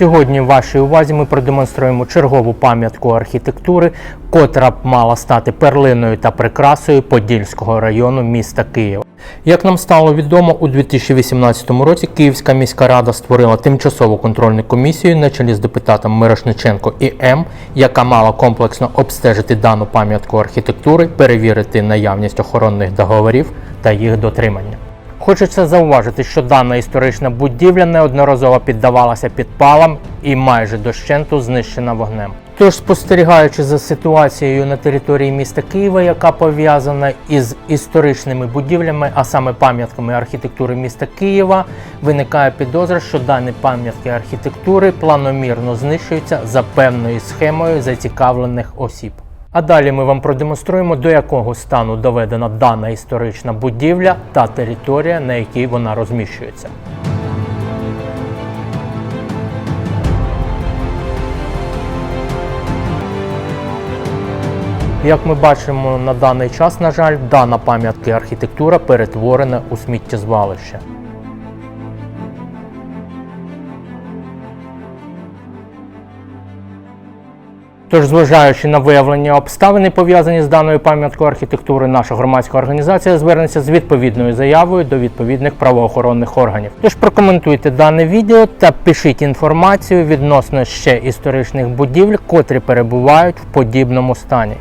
Сьогодні вашій увазі ми продемонструємо чергову пам'ятку архітектури, котра б мала стати перлиною та прикрасою Подільського району міста Києва. Як нам стало відомо, у 2018 році Київська міська рада створила тимчасову контрольну комісію на чолі з депутатом Мирошниченко і М, яка мала комплексно обстежити дану пам'ятку архітектури, перевірити наявність охоронних договорів та їх дотримання. Хочеться зауважити, що дана історична будівля неодноразово піддавалася підпалам і майже дощенту знищена вогнем. Тож, спостерігаючи за ситуацією на території міста Києва, яка пов'язана із історичними будівлями, а саме пам'ятками архітектури міста Києва, виникає підозра, що дані пам'ятки архітектури планомірно знищуються за певною схемою зацікавлених осіб. А далі ми вам продемонструємо, до якого стану доведена дана історична будівля та територія, на якій вона розміщується. Як ми бачимо на даний час, на жаль, дана пам'ятка архітектура перетворена у сміттєзвалище. Тож, зважаючи на виявлення обставини, пов'язані з даною пам'яткою архітектури, наша громадська організація звернеться з відповідною заявою до відповідних правоохоронних органів. Тож прокоментуйте дане відео та пишіть інформацію відносно ще історичних будівель, котрі перебувають в подібному стані.